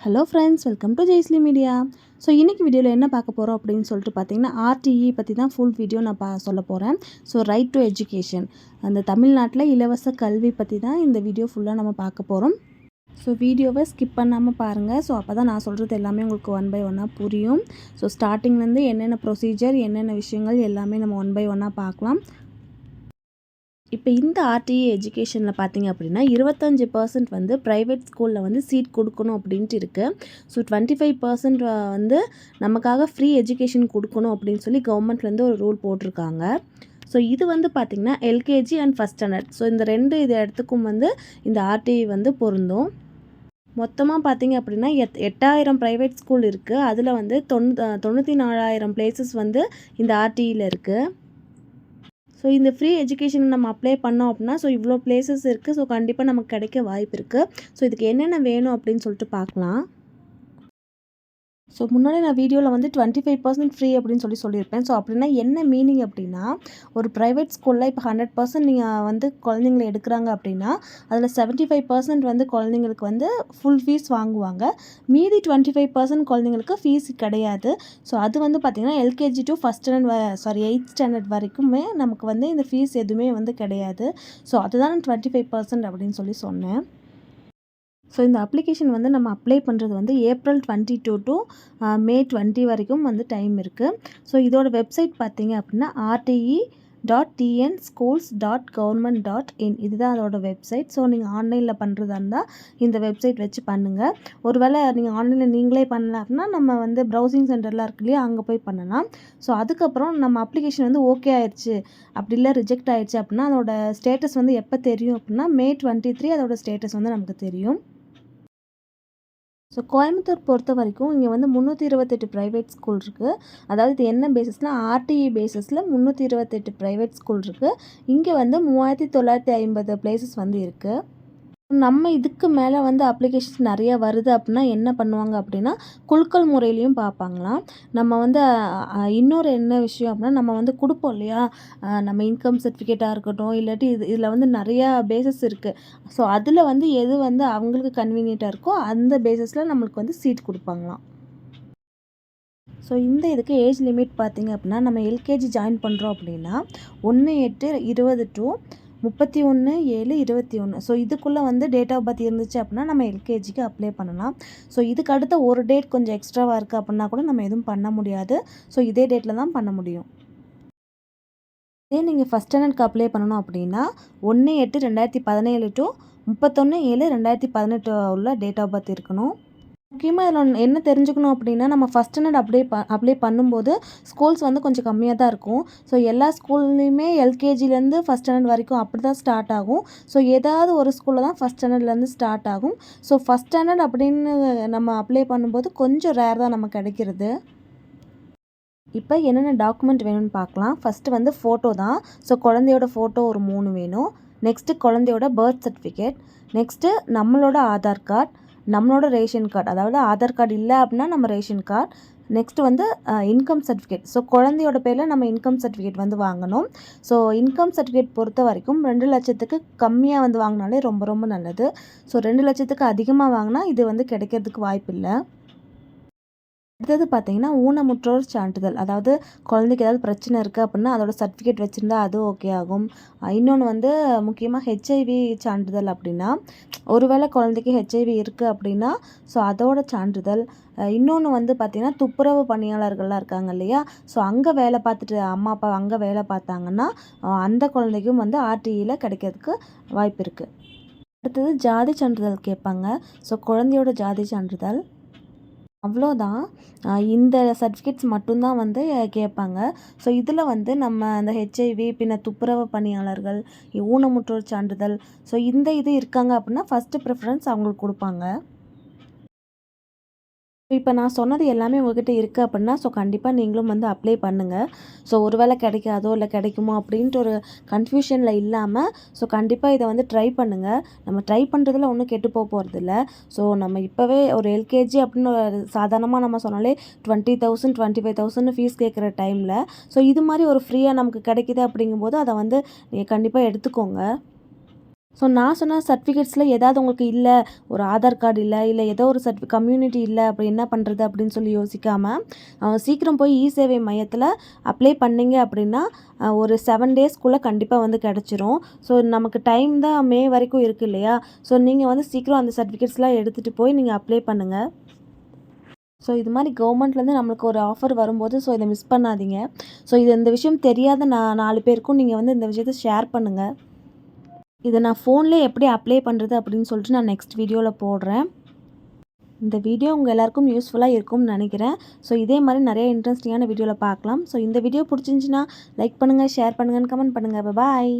Hello friends welcome to Jaisly media so இன்றைக்கி வீடியோவில் என்ன பார்க்க போகிறோம் அப்படின்னு சொல்லிட்டு பார்த்தீங்கன்னா ஆர்டிஇ பற்றி தான் ஃபுல் வீடியோ நான் பா சொல்ல போகிறேன் ஸோ ரைட் டு எஜுகேஷன் அந்த தமிழ்நாட்டில் இலவச கல்வி பற்றி தான் இந்த வீடியோ ஃபுல்லாக நம்ம பார்க்க போகிறோம் ஸோ வீடியோவை ஸ்கிப் பண்ணாமல் பாருங்கள் ஸோ அப்போ தான் நான் சொல்கிறது எல்லாமே உங்களுக்கு ஒன் பை ஒன்னாக புரியும். ஸோ ஸ்டார்டிங்லேருந்து என்னென்ன ப்ரொசீஜர் என்னென்ன விஷயங்கள் எல்லாமே நம்ம ஒன் பை ஒன்னாக பார்க்கலாம். இப்போ இந்த ஆர்டிஇ எஜுகேஷனில் பார்த்தீங்க அப்படின்னா இருபத்தஞ்சி பர்சன்ட் வந்து ப்ரைவேட் ஸ்கூலில் வந்து சீட் கொடுக்கணும் அப்படின்ட்டு இருக்குது ஸோ டுவெண்ட்டி ஃபைவ் பர்சன்ட் வந்து நமக்காக ஃப்ரீ எஜுகேஷன் கொடுக்கணும் அப்படின்னு சொல்லி கவர்மெண்ட்லேருந்து ஒரு ரூல் போட்டிருக்காங்க. ஸோ இது வந்து பார்த்திங்கன்னா LKG and first standard so இந்த ரெண்டு இது இடத்துக்கும் வந்து இந்த ஆர்டிஇ வந்து பொருந்தும். மொத்தமாக பார்த்தீங்க அப்படின்னா எட் எட்டாயிரம் ப்ரைவேட் ஸ்கூல் இருக்குது அதில் வந்து தொண்ணூ தொண்ணூற்றி நாலாயிரம் பிளேசஸ் வந்து இந்த ஆர்டிஇயில் இருக்குது ஸோ இந்த ஃப்ரீ எஜுகேஷன் நம்ம அப்ளை பண்ணோம் அப்படின்னா ஸோ இவ்வளோ பிளேசஸ் இருக்குது ஸோ கண்டிப்பாக நமக்கு கிடைக்க வாய்ப்பு இருக்குது ஸோ இதுக்கு என்னென்ன வேணும் அப்படின்னு சொல்லிட்டு பார்க்கலாம். ஸோ முன்னாடி நான் வீடியோவில் வந்து டுவெண்ட்டி ஃபைவ் பர்சன்ட் ஃப்ரீ அப்படின்னு சொல்லி சொல்லியிருப்பேன். ஸோ அப்படின்னா என்ன மீனிங் அப்படின்னா ஒரு ப்ரைவேட் ஸ்கூலில் இப்போ ஹண்ட்ரட் பர்சன்ட் நீங்கள் வந்து குழந்தைங்களை எடுக்கிறாங்க அப்படின்னா அதில் செவன்ட்டி ஃபைவ் பர்சன்ட் வந்து குழந்தைங்களுக்கு வந்து ஃபுல் ஃபீஸ் வாங்குவாங்க. மீதி டுவெண்ட்டி ஃபைவ் பர்சன்ட் குழந்தைங்களுக்கு ஃபீஸ் கிடையாது. ஸோ அது வந்து பார்த்திங்கன்னா LKG to first standard sorry eight standard வரைக்குமே நமக்கு வந்து இந்த ஃபீஸ் எதுவுமே வந்து கிடையாது. ஸோ அதுதான் நான் டுவெண்ட்டி ஃபைவ் பர்சன்ட் அப்படின்னு சொல்லி சொன்னேன். ஸோ இந்த அப்ளிகேஷன் வந்து நம்ம அப்ளை பண்ணுறது வந்து April twenty two to May twenty வரைக்கும் வந்து டைம் இருக்குது ஸோ இதோட வெப்சைட் பார்த்தீங்க அப்படின்னா RTE dot TN schools dot government dot in இதுதான் அதோட வெப்சைட் ஸோ நீங்கள் ஆன்லைனில் பண்ணுறதா இருந்தால் இந்த வெப்சைட் வச்சு பண்ணுங்கள் ஒருவேளை நீங்கள் ஆன்லைனில் நீங்களே பண்ணல அப்படின்னா நம்ம வந்து ப்ரௌசிங் சென்டர்லாம் இருக்கு இல்லையா அங்கே போய் பண்ணலாம். ஸோ அதுக்கப்புறம் நம்ம அப்ளிகேஷன் வந்து ஓகே ஆயிடுச்சு அப்படி இல்லை ரிஜெக்ட் ஆயிடுச்சு அப்படின்னா அதோட ஸ்டேட்டஸ் வந்து எப்போ தெரியும் அப்படின்னா மே டுவெண்ட்டி த்ரீ அதோட ஸ்டேட்டஸ் வந்து நமக்கு தெரியும். ஸோ கோயம்புத்தூர் பொறுத்த வரைக்கும் இங்கே வந்து முந்நூற்றி இருபத்தெட்டு ப்ரைவேட் ஸ்கூல் இருக்குது அதாவது இது என்ன பேசிஸ்னால் ஆர்டிஇ பேசிஸில் முந்நூற்றி இருபத்தெட்டு ப்ரைவேட் ஸ்கூல் இருக்குது இங்கே வந்து மூவாயிரத்தி தொள்ளாயிரத்தி ஐம்பது பிளேசஸ் வந்து இருக்குது நம்ம இதுக்கு மேலே வந்து அப்ளிகேஷன்ஸ் நிறையா வருது அப்படின்னா என்ன பண்ணுவாங்க அப்படின்னா குழுக்கள் முறையிலையும் பார்ப்பாங்களாம். நம்ம வந்து இன்னொரு என்ன விஷயம் அப்படின்னா நம்ம வந்து கொடுப்போம் இல்லையா? நம்ம இன்கம் சர்டிஃபிகேட்டாக இருக்கட்டும் இல்லாட்டி இது இதில் வந்து நிறையா பேசஸ் இருக்குது ஸோ அதில் வந்து எது வந்து அவங்களுக்கு கன்வீனியண்ட்டாக இருக்கோ அந்த பேசஸில் நம்மளுக்கு வந்து சீட் கொடுப்பாங்களாம். ஸோ இந்த இதுக்கு ஏஜ் லிமிட் பார்த்திங்க அப்படின்னா நம்ம எல்கேஜி ஜாயின் பண்ணுறோம் அப்படின்னா ஒன்று எட்டு இருபது டூ முப்பத்தி ஒன்று ஏழு இருபத்தி ஒன்று ஸோ இதுக்குள்ளே வந்து டேட் ஆஃப் பர்த் இருந்துச்சு அப்படின்னா நம்ம எல்கேஜிக்கு அப்ளை பண்ணலாம். ஸோ இதுக்கு அடுத்த ஒரு டேட் கொஞ்சம் எக்ஸ்ட்ராவாக இருக்குது அப்படின்னா கூட நம்ம எதுவும் பண்ண முடியாது. ஸோ இதே டேட்டில் தான் பண்ண முடியும். இதே நீங்கள் ஃபஸ்ட் ஸ்டாண்டர்ட்க்கு அப்ளை பண்ணணும் அப்படின்னா ஒன்று எட்டு ரெண்டாயிரத்தி பதினேழு டு முப்பத்தொன்று ஏழு ரெண்டாயிரத்தி பதினெட்டு உள்ள டேட் ஆஃப் பர்த் இருக்கணும். முக்கியமாக இதில் என்ன தெரிஞ்சுக்கணும் அப்படின்னா நம்ம ஃபஸ்ட் ஸ்டாண்டர்ட் அப்ளை ப அப்ளை பண்ணும்போது ஸ்கூல்ஸ் வந்து கொஞ்சம் கம்மியாக தான் இருக்கும். ஸோ எல்லா ஸ்கூல்லையுமே எல்கேஜிலேருந்து ஃபஸ்ட் ஸ்டாண்டர்ட் வரைக்கும் அப்படி தான் ஸ்டார்ட் ஆகும். ஸோ ஏதாவது ஒரு ஸ்கூலில் தான் ஃபஸ்ட் ஸ்டாண்டர்ட்லேருந்து ஸ்டார்ட் ஆகும். ஸோ ஃபஸ்ட் ஸ்டாண்டர்ட் அப்படின்னு நம்ம அப்ளை பண்ணும்போது கொஞ்சம் ரேர் தான் நம்ம கிடைக்கிறது. இப்போ என்னென்ன டாக்குமெண்ட் வேணும்னு பார்க்கலாம். ஃபஸ்ட்டு வந்து ஃபோட்டோ தான். ஸோ குழந்தையோட ஃபோட்டோ ஒரு மூணு வேணும். நெக்ஸ்ட்டு குழந்தையோட பர்த் சர்டிஃபிகேட் நெக்ஸ்ட்டு நம்மளோட ஆதார் கார்டு நம்மளோட ரேஷன் கார்டு அதாவது ஆதார் கார்டு இல்லை அப்படின்னா நம்ம ரேஷன் கார்டு நெக்ஸ்ட் வந்து இன்கம் சர்டிஃபிகேட் ஸோ குழந்தையோட பேரில் நம்ம இன்கம் சர்டிஃபிகேட் வந்து வாங்கணும். ஸோ இன்கம் சர்டிஃபிகேட் பொறுத்த வரைக்கும் ரெண்டு லட்சத்துக்கு கம்மியாக வந்து வாங்கினாலே ரொம்ப ரொம்ப நல்லது. ஸோ ரெண்டு லட்சத்துக்கு அதிகமாக வாங்கினா இது வந்து கிடைக்கிறதுக்கு வாய்ப்பு இல்லை அடுத்தது பார்த்தீங்கன்னா ஊனமுற்றோர் சான்றிதழ். அதாவது குழந்தைக்கு ஏதாவது பிரச்சனை இருக்குது அப்படின்னா அதோட சர்டிஃபிகேட் வச்சுருந்தா அது ஓகே ஆகும். இன்னொன்று வந்து முக்கியமாக ஹெச்ஐவி சான்றிதழ் அப்படின்னா ஒருவேளை குழந்தைக்கு ஹெச்ஐவி இருக்குது அப்படின்னா ஸோ அதோட சான்றிதழ். இன்னொன்று வந்து பார்த்திங்கன்னா துப்புரவு பணியாளர்கள்லாம் இருக்காங்க இல்லையா? ஸோ அங்கே வேலை பார்த்துட்டு அம்மா அப்பா அங்கே வேலை பார்த்தாங்கன்னா அந்த குழந்தைக்கும் வந்து ஆர்டிஇயில் கிடைக்கிறதுக்கு வாய்ப்பு இருக்குது அடுத்தது ஜாதி சான்றிதழ் கேட்பாங்க. ஸோ குழந்தையோட ஜாதி சான்றிதழ். அவ்வளோதான். இந்த சர்டிஃபிகேட்ஸ் மட்டும்தான் வந்து கேட்பாங்க. ஸோ இதில் வந்து நம்ம அந்த ஹெச்ஐவி பின்ன துப்புரவு பணியாளர்கள் ஊனமுற்றோர் சான்றிதழ் ஸோ இந்த இது இருக்காங்க அப்படின்னா ஃபஸ்ட்டு ப்ரிஃபரன்ஸ் அவங்களுக்கு கொடுப்பாங்க. இப்போ நான் சொன்னது எல்லாமே உங்ககிட்ட இருக்குது அப்படின்னா ஸோ கண்டிப்பாக நீங்களும் வந்து அப்ளை பண்ணுங்கள் ஸோ ஒரு வேளை கிடைக்காதோ இல்லை கிடைக்குமோ அப்படின்ட்டு ஒரு கன்ஃபியூஷனில் இல்லாமல் ஸோ கண்டிப்பாக இதை வந்து ட்ரை பண்ணுங்கள் நம்ம ட்ரை பண்ணுறதுல ஒன்றும் கெட்டு போக போகிறதில்ல ஸோ நம்ம இப்போவே ஒரு எல்கேஜி அப்படின்னு சாதாரணமாக நம்ம சொன்னாலே twenty thousand twenty five thousand fees கேட்குற டைமில் ஸோ இது மாதிரி ஒரு ஃப்ரீயாக நமக்கு கிடைக்கிது அப்படிங்கும்போது அதை வந்து நீங்கள் கண்டிப்பாக எடுத்துக்கோங்க. ஸோ நான் சொன்ன சர்டிஃபிகேட்ஸில் ஏதாவது உங்களுக்கு இல்லை ஒரு ஆதார் கார்டு இல்லை இல்லை ஏதோ ஒரு சர்டிஃபி கம்யூனிட்டி இல்லை அப்படி என்ன பண்ணுறது அப்படின்னு சொல்லி யோசிக்காமல் சீக்கிரம் போய் இ சேவை மையத்தில் அப்ளை பண்ணிங்க அப்படின்னா ஒரு செவன் டேஸ்க்குள்ளே கண்டிப்பாக வந்து கிடச்சிரும். ஸோ நமக்கு டைம் தான் மே வரைக்கும் இருக்குது இல்லையா? ஸோ நீங்கள் வந்து சீக்கிரம் அந்த சர்டிஃபிகேட்ஸ்லாம் எடுத்துகிட்டு போய் நீங்கள் அப்ளை பண்ணுங்கள் ஸோ இது மாதிரி கவர்மெண்ட்லேருந்து நம்மளுக்கு ஒரு ஆஃபர் வரும்போது ஸோ இதை மிஸ் பண்ணாதீங்க. ஸோ இது இந்த விஷயம் தெரியாத நான் நாலு பேருக்கும் நீங்கள் வந்து இந்த விஷயத்தை ஷேர் பண்ணுங்கள் இதை நான் ஃபோன்லேயே எப்படி அப்ளை பண்ணுறது அப்படின்னு சொல்லிட்டு நான் நெக்ஸ்ட் வீடியோவில் போடுறேன். இந்த வீடியோ உங்கள் எல்லாருக்கும் யூஸ்ஃபுல்லாக இருக்கும்னு நினைக்கிறேன். ஸோ இதே மாதிரி நிறைய இன்ட்ரெஸ்டிங்கான வீடியோவில் பார்க்கலாம். ஸோ இந்த வீடியோ பிடிச்சிருந்துச்சின்னா லைக் பண்ணுங்கள் ஷேர் பண்ணுங்கன்னு கமெண்ட் பண்ணுங்கள் பாய்